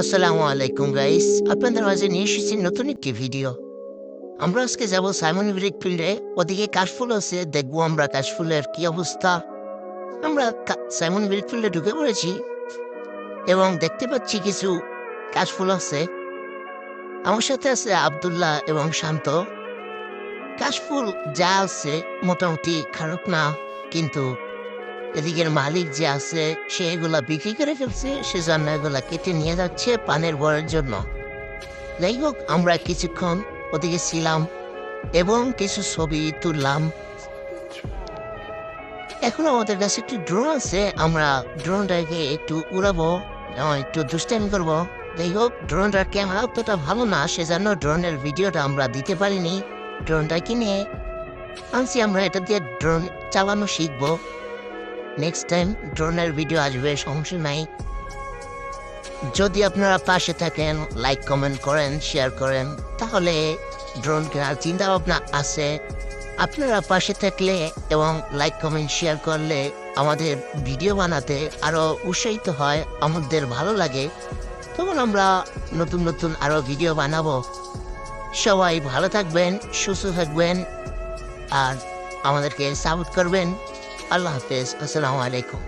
আসসালামু আলাইকুম গাইস আপনাদের মাঝে নিয়ে এসেছি নতুন একটি ভিডিও আমরা আজকে যাব সাইমন ব্রিক ফিল্ডে ওদিকে কাশফুল আছে। দেখব আমরা কাশফুলের কি অবস্থা। আমরা সাইমন ব্রিক ফিল্ডে ঢুকে পড়েছি। এবং দেখতে পাচ্ছি কিছু কাশফুল আছে। আমার সাথে আছে আব্দুল্লাহ এবং শান্ত। কাশফুল যা আছে মোটামুটি খারাপ না, কিন্তু এদিকের মালিক যে আছে, সে এগুলা বিক্রি করে ফেলছে, সেজন্য এগুলা কেটে নিয়ে যাচ্ছে পানের বরের জন্য। যাই হোক, আমরা কিছুক্ষণ ওদিকে ছিলাম এবং কিছু ছবি তুললাম। এখন আমাদের কাছে একটি ড্রোন আছে, আমরা ড্রোনটাকে একটু উড়াবো একটু দুষ্টামি করব। যাই হোক, ড্রোনটার ক্যামেরা অতটা ভালো না, সেজন্য ড্রোনের ভিডিওটা আমরা দিতে পারিনি ড্রোনটা কিনে আনছি আমরা এটা দিয়ে ড্রোন চালানো শিখব। নেক্সট টাইম ড্রোনের ভিডিও আসবে সমস্যা নাই যদি আপনারা পাশে থাকেন লাইক কমেন্ট করেন শেয়ার করেন, তাহলে ড্রোন কেনার চিন্তা ভাবনা আছে। আপনারা পাশে থাকলে এবং লাইক কমেন্ট শেয়ার করলে আমাদের ভিডিও বানাতে আরও উৎসাহিত হয়, আমাদের ভালো লাগে। তখন আমরা নতুন নতুন আরও ভিডিও বানাবো। সবাই ভালো থাকবেন, সুস্থ থাকবেন, আর আমাদেরকে সাপোর্ট করবেন। আল্লাহ হাফেজ আসসালামু আলাইকুম